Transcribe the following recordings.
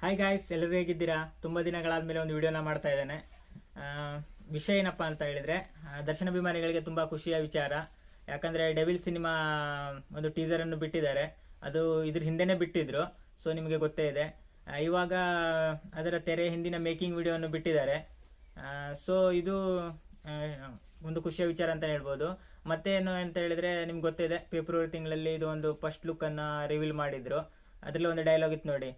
Hi guys ಎಲ್ಲರೂ ಹೇಗಿದ್ದೀರಾ? ತುಂಬ ದಿನಗಳಾದಮೇಲೆ ಒಂದು ವಿಡಿಯೋನ ಮಾಡ್ತಾ ಇದ್ದೇನೆ. ವಿಷಯ ಏನಪ್ಪ ಅಂತ ಹೇಳಿದ್ರೆ ದರ್ಶನ ಅಭಿಮಾನಿಗಳಿಗೆ ತುಂಬ ಖುಷಿಯ ವಿಚಾರ. ಯಾಕಂದರೆ ಡೆವಿಲ್ ಸಿನಿಮಾ ಒಂದು ಟೀಸರನ್ನು ಬಿಟ್ಟಿದ್ದಾರೆ. ಅದು ಇದ್ರ ಹಿಂದೆನೆ ಬಿಟ್ಟಿದ್ರು ಸೊ ನಿಮಗೆ ಗೊತ್ತೇ ಇದೆ. ಇವಾಗ ಅದರ ತೆರೆ ಹಿಂದಿನ ಮೇಕಿಂಗ್ ವಿಡಿಯೋವನ್ನು ಬಿಟ್ಟಿದ್ದಾರೆ. ಸೊ ಇದು ಒಂದು ಖುಷಿಯ ವಿಚಾರ ಅಂತ ಹೇಳ್ಬೋದು. ಮತ್ತೇನು ಅಂತ ಹೇಳಿದ್ರೆ, ನಿಮ್ಗೆ ಗೊತ್ತಿದೆ ಫೆಬ್ರವರಿ ತಿಂಗಳಲ್ಲಿ ಇದು ಒಂದು ಫಸ್ಟ್ ಲುಕ್ಕನ್ನು ರಿವೀಲ್ ಮಾಡಿದ್ರು. ಅದರಲ್ಲಿ ಒಂದು ಡೈಲಾಗ್ ಇತ್ತು ನೋಡಿ.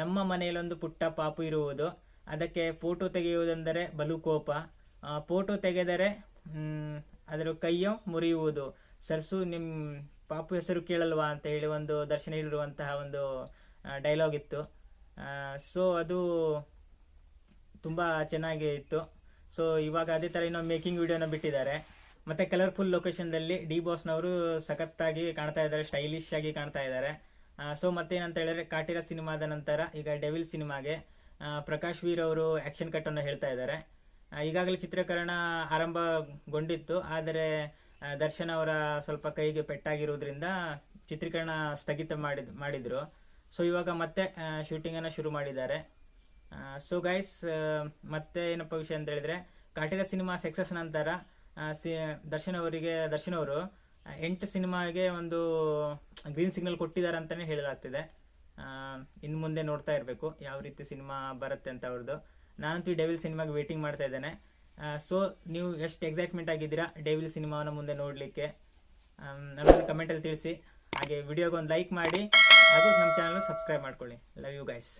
ನಮ್ಮ ಮನೆಯಲ್ಲಿ ಒಂದು ಪುಟ್ಟ ಪಾಪು ಇರುವುದು. ಅದಕ್ಕೆ ಫೋಟೋ ತೆಗೆಯುವುದೆಂದರೆ ಬಲು ಕೋಪ ಫೋಟೋ ತೆಗೆದರೆ ಅದರ ಕೈಯು ಮುರಿಯುವುದು. ಸರ್ಸು ನಿಮ್ಮ ಪಾಪು ಹೆಸರು ಕೇಳಲ್ವಾ ಅಂತ ಹೇಳಿ ಒಂದು ದರ್ಶನ ಹೇಳಿರುವಂತಹ ಒಂದು ಡೈಲಾಗ್ ಇತ್ತು. ಸೊ ಅದು ತುಂಬ ಚೆನ್ನಾಗಿ ಇತ್ತು. ಸೊ ಇವಾಗ ಅದೇ ಥರ ಇನ್ನೊಂದು ಮೇಕಿಂಗ್ ವಿಡಿಯೋನ ಬಿಟ್ಟಿದ್ದಾರೆ. ಮತ್ತು ಕಲರ್ಫುಲ್ ಲೊಕೇಶನ್ದಲ್ಲಿ ಡಿ ಬಾಸ್ನವರು ಸಖತ್ತಾಗಿ ಕಾಣ್ತಾ ಇದ್ದಾರೆ ಸ್ಟೈಲಿಶ್ ಆಗಿ ಕಾಣ್ತಾ ಇದ್ದಾರೆ. ಸೊ ಮತ್ತೇನಂತ ಹೇಳಿದ್ರೆ ಕಾಟಿರ ಸಿನಿಮಾದ ನಂತರ ಈಗ ಡೆವಿಲ್ ಸಿನಿಮಾಗೆ ಪ್ರಕಾಶ್ ವೀರ್ ಅವರು ಆಕ್ಷನ್ ಕಟ್ ಅನ್ನು ಹೇಳ್ತಾ ಇದ್ದಾರೆ. ಈಗಾಗಲೇ ಚಿತ್ರೀಕರಣ ಆರಂಭಗೊಂಡಿತ್ತು, ಆದರೆ ದರ್ಶನ್ ಅವರ ಸ್ವಲ್ಪ ಕೈಗೆ ಪೆಟ್ಟಾಗಿರುವುದರಿಂದ ಚಿತ್ರೀಕರಣ ಸ್ಥಗಿತ ಮಾಡಿದ್, ಮಾಡಿದ್ರು. ಸೊ ಇವಾಗ ಮತ್ತೆ ಶೂಟಿಂಗನ್ನು ಶುರು ಮಾಡಿದ್ದಾರೆ. ಸೊ ಗೈಸ್ ಮತ್ತೆ ಏನಪ್ಪ ವಿಷಯ ಅಂತ ಹೇಳಿದ್ರೆ ಕಾಟಿರ ಸಿನಿಮಾ ಸಕ್ಸಸ್ ನಂತರ ಸಿ- ದರ್ಶನ್ ಅವರಿಗೆ, ದರ್ಶನ್ ಅವರು ಎಂಟು ಸಿನಿಮಾಗೆ ಒಂದು ಗ್ರೀನ್ ಸಿಗ್ನಲ್ ಕೊಟ್ಟಿದ್ದಾರೆ ಅಂತಲೇ ಹೇಳಲಾಗ್ತಿದೆ. ಇನ್ನು ಮುಂದೆ ನೋಡ್ತಾ ಇರಬೇಕು ಯಾವ ರೀತಿ ಸಿನಿಮಾ ಬರುತ್ತೆ ಅಂತ ಅವ್ರದ್ದು ನಾನಂತೂ ಡೆವಿಲ್ ಸಿನಿಮಾಗೆ ವೇಟಿಂಗ್ ಮಾಡ್ತಾ ಇದ್ದೇನೆ. ಸೊ ನೀವು ಎಷ್ಟು ಎಕ್ಸೈಟ್ಮೆಂಟ್ ಆಗಿದ್ದೀರಾ ಡೆವಿಲ್ ಸಿನಿಮಾವನ್ನು ಮುಂದೆ ನೋಡಲಿಕ್ಕೆ? ನಮ್ಮನ್ನು ಕಮೆಂಟಲ್ಲಿ ತಿಳಿಸಿ. ಹಾಗೆ ವಿಡಿಯೋಗೆ ಒಂದು ಲೈಕ್ ಮಾಡಿ, ಹಾಗೂ ನಮ್ಮ ಚಾನಲ್ ಸಬ್ಸ್ಕ್ರೈಬ್ ಮಾಡ್ಕೊಳ್ಳಿ. Love you guys